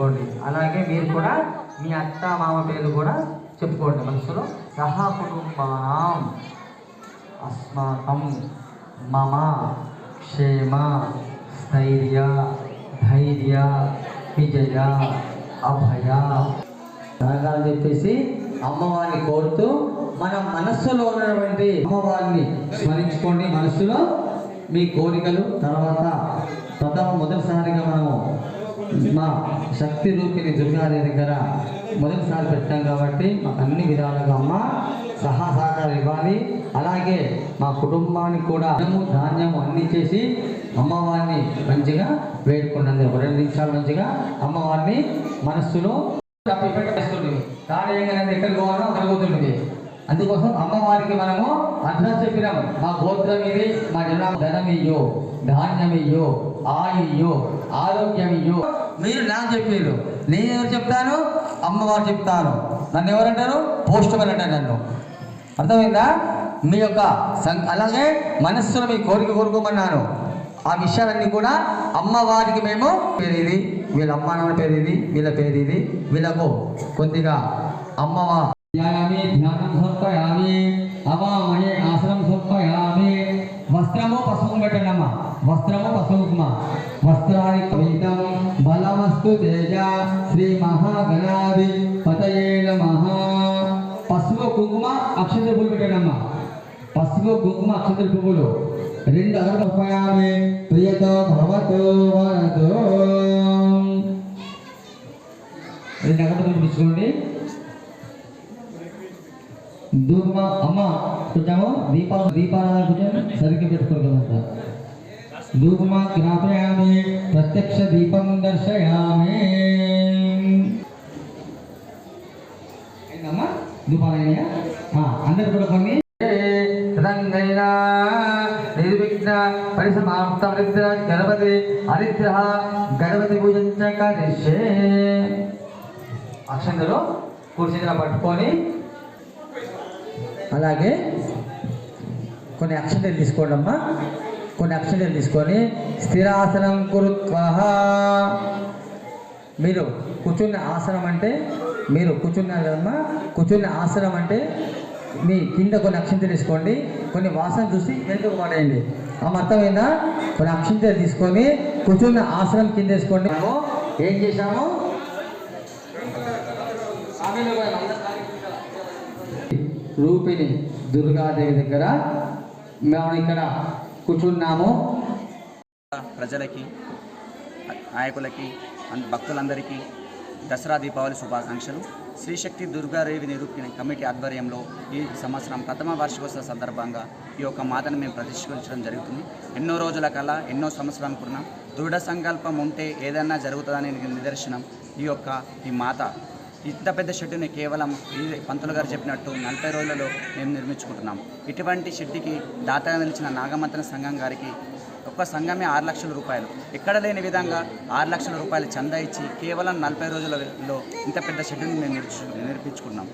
అలాగే మీరు కూడా మీ అత్త మామ పేరు కూడా చెప్పుకోండి మనసులో. సహా కుటుంబానం. అస్మాకం మమ క్షేమ స్థైర్య ధైర్య విజయ అభయ. సహకారం చెప్పేసి అమ్మవారిని కోరుతూ మన మనస్సులో ఉన్నటువంటి అమ్మవారిని స్మరించుకోండి మనస్సులో. మీ కోరికలు తర్వాత ప్రథమ మొదటిసారిగా మనము మా శక్తి రూపిణి దుర్గాదేవి దగ్గర మొదటిసారి పెట్టాం కాబట్టి మాకు అన్ని విధాలుగా అమ్మ సహా సహకారం ఇవ్వాలి. అలాగే మా కుటుంబానికి కూడా అన్నము ధాన్యము అన్ని చేసి అమ్మవారిని మంచిగా వేడుకున్నది రెండు నిమిషాలు మంచిగా అమ్మవారిని మనస్సులో పెట్టేస్తుంది. ఏంటంటే ఎక్కడికి పోవాలో అక్కడికి అందుకోసం అమ్మవారికి మనము అర్థం చెప్పినాము మా గోత్రం ఇది మా జనం ధనమియ్యో ధాన్యమియ్యో ఆయుయ్యో ఆరోగ్యమియ్యో మీరు నాకు చెప్పారు నేను ఎవరు చెప్తాను? అమ్మవారు చెప్తాను. నన్ను ఎవరంటారు? పోస్ట్ అంటారు నన్ను. అర్థమైందా? మీ యొక్క సం అలాగే మనస్సును మీ కోరిక కోరుకోమన్నాను. ఆ విషయాలన్నీ కూడా అమ్మవారికి మేము పేరు ఇది వీళ్ళ అమ్మ నాన్న పేరు ఇది వీళ్ళ పేరు ఇది వీళ్ళకు కొద్దిగా అమ్మవా ధ్యాయామి ధ్యానం సమర్పయామి వస్త్రము పసుపు పెట్టండి అమ్మ వస్త్రము పసుపుమ వస్త్రాన్ని కవితం బలమస్తు తేజ శ్రీ మహాగణాది పతయే నమ పసుపు కుంకుమ అక్షంత పువ్వులు పెట్టండి అమ్మ పసుపు కుంకుమ అక్షంత పువ్వులు. రెండు అగరబత్యామి ప్రియతో భవతో వరతో. రెండు అగరబత్తులు పిలుచుకోండి ధూపమ అమ్మ కొంచెము దీపా దీపారాధన కొంచెం సరిగ్గా పెట్టుకోగలంట ధూపమా జ్ఞాపయామి ప్రత్యక్ష దీపం దర్శయామి. అయిందమ్మా ధూపాలయ్యా అందరు కూడా కొన్ని రంగైన నిర్విఘ్న గణపతి హరిద్ర గణపతి పూజించ కరిష్యే. అక్షంతలో కూర్చుని పట్టుకొని అలాగే కొన్ని అక్షంతలు తీసుకోండి అమ్మా కొన్ని అక్షంతలు తీసుకొని స్థిరాసనం కురుత్వహ. మీరు కూర్చున్న ఆసనం అంటే మీరు కూర్చున్నారు కదమ్మా కూర్చున్న ఆసనం అంటే మీ కింద కొన్ని అక్షంతలు తీసుకోండి. కొన్ని వాసన చూసి వెనుకకు పడేయండి ఆ అర్థమైందా కొన్ని అక్షంతలు తీసుకొని కూర్చున్న ఆసనం కింద వేసుకోండి. ఏం చేశాము? రూపిణి దుర్గాదేవి దగ్గర మేము ఇక్కడ కూర్చున్నాము. ప్రజలకి నాయకులకి భక్తులందరికీ దసరా దీపావళి శుభాకాంక్షలు. శ్రీశక్తి దుర్గాదేవి నిరూపిణ కమిటీ ఆధ్వర్యంలో ఈ సంవత్సరం ప్రథమ వార్షికోత్సవ సందర్భంగా ఈ యొక్క మాతను మేము ప్రతిష్ఠించడం జరుగుతుంది. ఎన్నో రోజుల కల ఎన్నో సంవత్సరాలు దృఢ సంకల్పం ఉంటే ఏదైనా జరుగుతుందని నిదర్శనం ఈ యొక్క ఈ మాత ఇంత పెద్ద షెడ్డుని కేవలం పంతులు గారు చెప్పినట్టు నలభై రోజులలో మేము నిర్మించుకుంటున్నాం. ఇటువంటి షెడ్డుకి దాతగా నిలిచిన నాగమంతన సంఘం గారికి ఒక్క సంఘమే ఆరు లక్షల రూపాయలు. ఎక్కడ లేని విధంగా ఆరు లక్షల రూపాయలు చందా ఇచ్చి కేవలం నలభై రోజులలో ఇంత పెద్ద షెడ్డుని మేము నిర్చు నిర్మించుకున్నాం.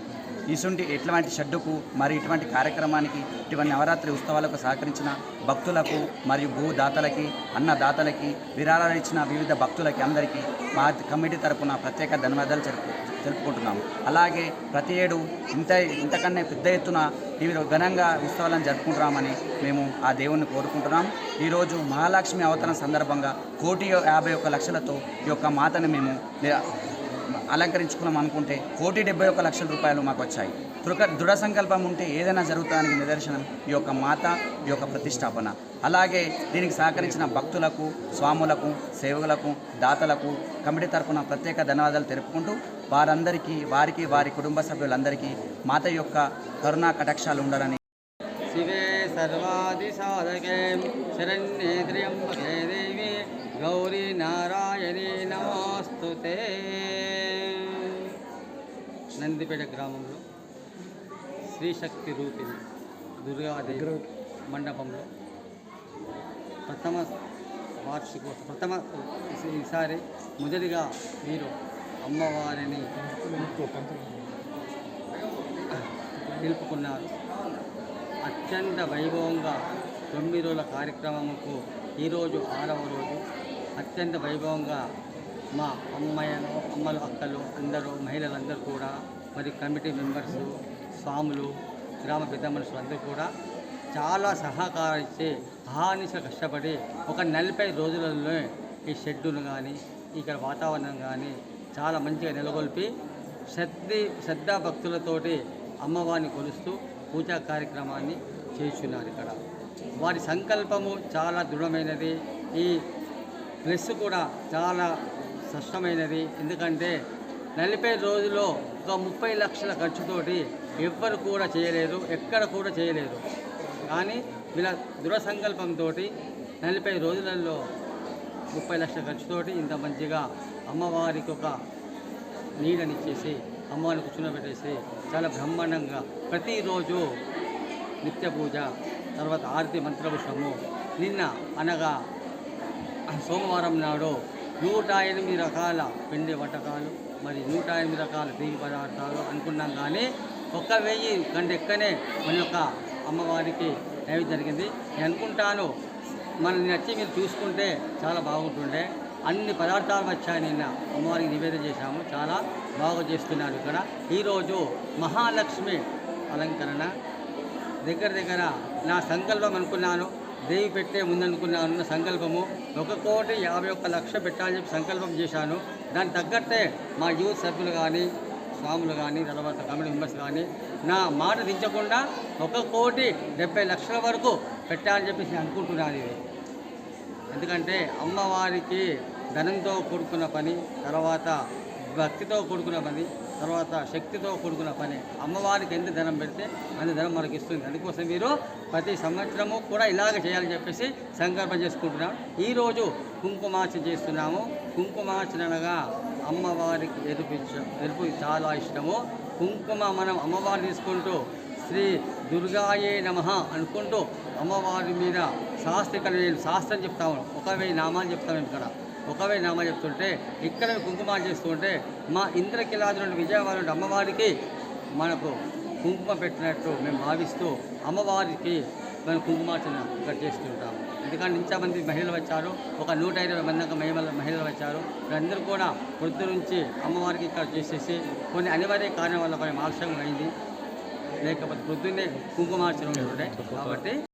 ఇటువంటి ఇటువంటి షెడ్డుకు మరి ఇటువంటి కార్యక్రమానికి ఇటువంటి నవరాత్రి ఉత్సవాలకు సహకరించిన భక్తులకు మరియు భూదాతలకి అన్నదాతలకి విరాళాలు ఇచ్చిన వివిధ భక్తులకి అందరికీ మా కమిటీ తరపున ప్రత్యేక ధన్యవాదాలు జరుపు తెలుపుకుంటున్నాము. అలాగే ప్రతి ఏడు ఇంత ఇంతకన్నా పెద్ద ఎత్తున ఇవి ఘనంగా ఉత్సవాలను జరుపుకుంటున్నామని మేము ఆ దేవుణ్ణి కోరుకుంటున్నాం. ఈరోజు మహాలక్ష్మి అవతరణ సందర్భంగా కోటి యాభై ఒక్క లక్షలతో ఈ యొక్క మాతను మేము అలంకరించుకున్నాం అనుకుంటే కోటి డెబ్బై ఒక్క లక్షల రూపాయలు మాకు వచ్చాయి. దృఢ దృఢ సంకల్పం ఉంటే ఏదైనా జరుగుతానికి నిదర్శనం ఈ యొక్క మాత ఈ యొక్క ప్రతిష్టాపన. అలాగే దీనికి సహకరించిన భక్తులకు స్వాములకు సేవకులకు దాతలకు కమిటీ తరఫున ప్రత్యేక ధన్యవాదాలు తెలుపుకుంటూ వారందరికీ వారికి వారి కుటుంబ సభ్యులందరికీ మాత యొక్క కరుణా కటాక్షాలు ఉండాలని శివే సర్వాదిసాధకే శరణ్యే గౌరీ నారాయణీ నమోస్తుతే నందిపేట గ్రామంలో శ్రీశక్తి రూపిణి దుర్గాదేవి మండపంలో ప్రథమ వార్షిక ప్రథమ ఈసారి మొదటిగా మీరు అమ్మవారిని నిలుపుకున్నారు. అత్యంత వైభవంగా తొమ్మిది రోజుల కార్యక్రమముకు ఈరోజు ఆరవ రోజు. అత్యంత వైభవంగా మా అమ్మాయిలు అమ్మలు అక్కలు అందరూ మహిళలందరూ కూడా మరి కమిటీ మెంబర్స్ స్వాములు గ్రామ పెద్ద మనుషులు అందరూ కూడా చాలా సహకరించి అహానిశ కష్టపడి ఒక నలభై రోజులలో ఈ షెడ్డును కానీ ఇక్కడ వాతావరణం కానీ చాలా మంచిగా నెలకొల్పి శ్రద్ధి శ్రద్ధా భక్తులతోటి అమ్మవారిని కొలుస్తూ పూజా కార్యక్రమాన్ని చేస్తున్నారు ఇక్కడ. వారి సంకల్పము చాలా దృఢమైనది. ఈ ప్లస్ కూడా చాలా స్పష్టమైనది. ఎందుకంటే నలభై రోజుల్లో ఒక ముప్పై లక్షల ఖర్చుతోటి ఎవ్వరు కూడా చేయలేరు ఎక్కడ కూడా చేయలేరు కానీ వీళ్ళ దృఢ సంకల్పంతో నలభై రోజులలో ముప్పై లక్షల ఖర్చుతోటి ఇంత మంచిగా అమ్మవారికి ఒక నీడనిచ్చేసి అమ్మవారిని కూర్చున్నబెట్టేసి చాలా బ్రహ్మాండంగా ప్రతిరోజు నిత్య పూజ తర్వాత ఆరతి మంత్రపుష్పము నిన్న అనగా సోమవారం నాడు నూట ఎనిమిది రకాల పిండి వంటకాలు మరి నూట ఎనిమిది రకాల తీపి పదార్థాలు అనుకున్నాం కానీ ఒక్క వెయ్యి కంటే ఎక్కనే మన యొక్క అమ్మవారికి నైవేద్యం జరిగింది. నేను అనుకుంటాను మనల్ని నచ్చి మీరు చూసుకుంటే చాలా బాగుంటుండే. అన్ని పదార్థాలు వచ్చాయి నిన్న. అమ్మవారికి నివేదన చేశాము. చాలా బాగా చేస్తున్నారు ఇక్కడ. ఈరోజు మహాలక్ష్మి అలంకరణ. దగ్గర దగ్గర నా సంకల్పం అనుకున్నాను. దేవి పెట్టే ముందనుకున్నాను సంకల్పము. ఒక కోటి యాభై ఒక్క లక్ష పెట్టాలని చెప్పి సంకల్పం చేశాను. దానికి తగ్గట్టే మా యూత్ సభ్యులు కానీ స్వాములు కానీ తర్వాత కమిటీ మెంబర్స్ కానీ నా మాట దించకుండా ఒక కోటి డెబ్బై లక్షల వరకు పెట్టాలని చెప్పేసి నేను అనుకుంటున్నాను ఇది. ఎందుకంటే అమ్మవారికి ధనంతో కూడుకున్న పని తర్వాత భక్తితో కూడుకున్న పని తర్వాత శక్తితో కూడుకున్న పని. అమ్మవారికి ఎంత ధనం పెడితే అంత ధనం మనకి ఇస్తుంది. అందుకోసం మీరు ప్రతి సంవత్సరము కూడా ఇలాగ చేయాలని చెప్పేసి సంకల్పం చేసుకుంటున్నాం ఈరోజు కుంకుమార్చన చేస్తున్నాము. కుంకుమార్చన అనగా అమ్మవారికి ఎరుపు ఎరుపు చాలా ఇష్టము. కుంకుమ మనం అమ్మవారిని తీసుకుంటూ శ్రీ దుర్గాయే నమ అనుకుంటూ అమ్మవారి మీద శాస్త్రీకరణ నేను శాస్త్రం చెప్తాను ఒక వెయ్యి నామాలు చెప్తాము ఇక్కడ ఒకవేళ వెయ్యి చెప్తుంటే ఇక్కడ కుంకుమ చేస్తుంటే మా ఇంద్రకిలాది నుండి విజయవాడ నుండి అమ్మవారికి మనకు కుంకుమ పెట్టినట్టు మేము భావిస్తూ అమ్మవారికి మనం కుంకుమార్చన ఇక్కడ చేస్తుంటాము ఎందుకంటే ఇంతమంది మహిళలు వచ్చారు ఒక నూట ఇరవై మంది దాకా మహిళలు వచ్చారు. వీళ్ళందరూ కూడా పొద్దు నుంచి అమ్మవారికి ఇక్కడ చేసేసి కొన్ని అనివార్య కారణం వల్ల కొంచెం ఆలస్యం అయింది. లేకపోతే పొద్దున్నే కుంకుమార్చన ఉంటుండే కాబట్టి